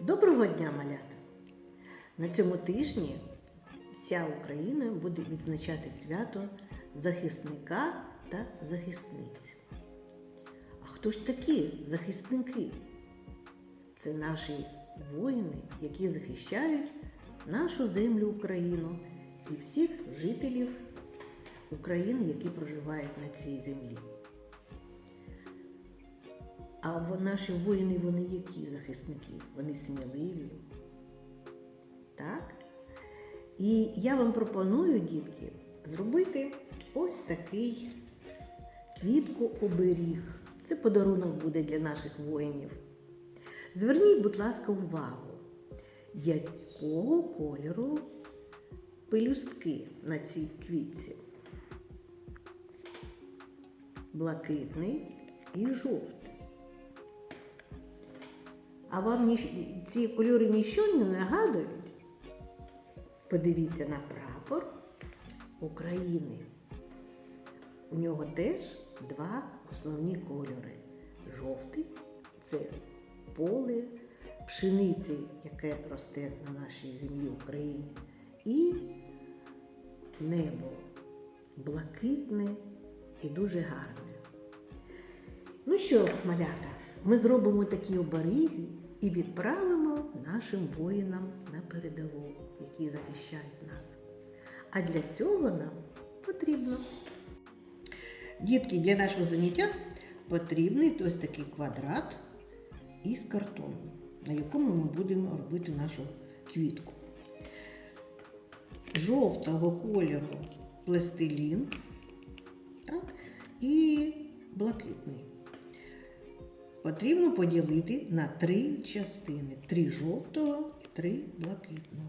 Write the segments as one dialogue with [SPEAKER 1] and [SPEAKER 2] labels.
[SPEAKER 1] Доброго дня, малята! На цьому тижні вся Україна буде відзначати свято захисника та захисниць. А хто ж такі захисники? Це наші воїни, які захищають нашу землю Україну і всіх жителів України, які проживають на цій землі. А наші воїни, вони які захисники? Вони сміливі. Так? І я вам пропоную, дітки, зробити ось такий квітку оберіг. Це подарунок буде для наших воїнів. Зверніть, будь ласка, увагу, якого кольору пелюстки на цій квітці. Блакитний і жовтий. А вам ніщ- ці кольори нічого не нагадують? Подивіться на прапор України. У нього теж два основні кольори. Жовтий це поле пшениці, яке росте на нашій землі Україні. І небо блакитне і дуже гарне. Ну що, малята, ми зробимо такі оберіги і відправимо нашим воїнам на передову, які захищають нас. А для цього нам потрібно. Дітки, для нашого заняття потрібний ось такий квадрат із картону, на якому ми будемо робити нашу квітку. Жовтого кольору пластилін так, і блакитний потрібно поділити на три частини: три жовтого і три блакитного.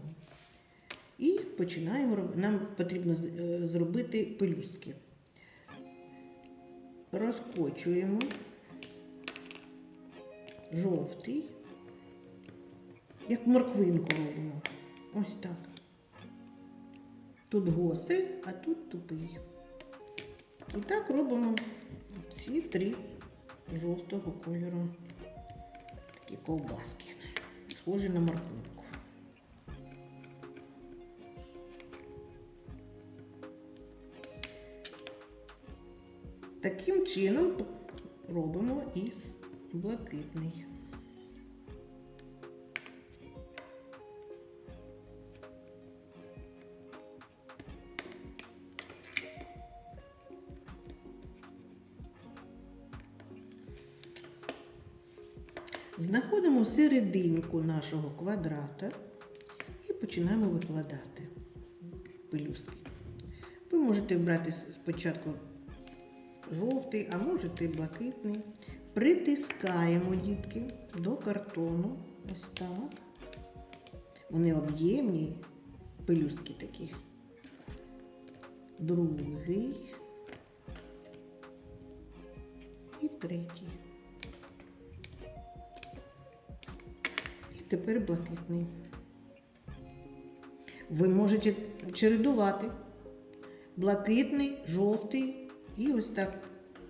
[SPEAKER 1] І починаємо Нам потрібно е, зробити пелюстки. Розкочуємо жовтий, як морквинку робимо. Ось так. Тут гострий, а тут тупий. І так робимо всі три жовтого кольору. Такі ковбаски, схожі на морковку. Таким чином робимо із блакитний. Знаходимо серединку нашого квадрата і починаємо викладати пелюстки. Ви можете брати спочатку жовтий, а можете блакитний. Притискаємо дітки до картону. Ось так. Вони об'ємні, пелюстки такі. Другий. І третій. Тепер блакитний. Ви можете чередувати блакитний, жовтий і ось так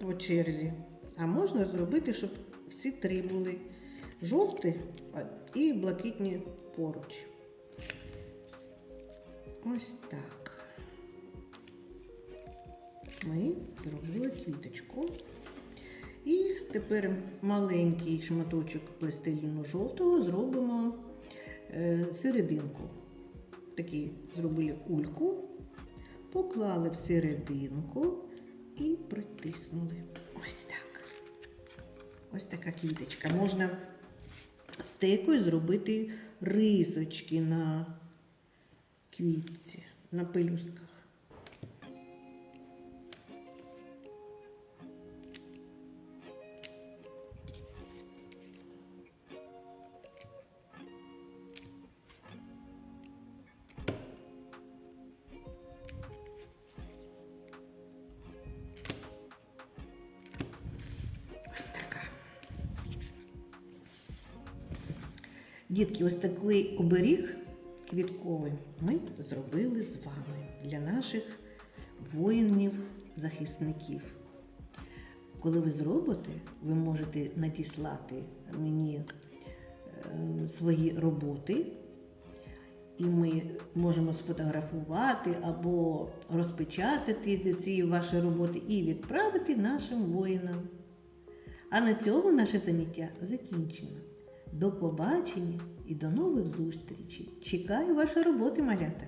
[SPEAKER 1] по черзі. А можна зробити, щоб всі три були жовті і блакитні поруч. Ось так. Ми зробили квіточку. Тепер маленький шматочок пластиліну жовтого зробимо е, серединку. Такий зробили кульку, поклали в серединку і притиснули. Ось так. Ось така квіточка. Можна стекою зробити рисочки на квітці, на пелюстках. Дітки, ось такий оберіг квітковий ми зробили з вами для наших воїнів-захисників. Коли ви зробите, ви можете надіслати мені ем, свої роботи, і ми можемо сфотографувати або розпечатати ці ваші роботи і відправити нашим воїнам. А на цьому наше заняття закінчено. До побачення і до нових зустрічей. Чекаю ваші роботи, малята!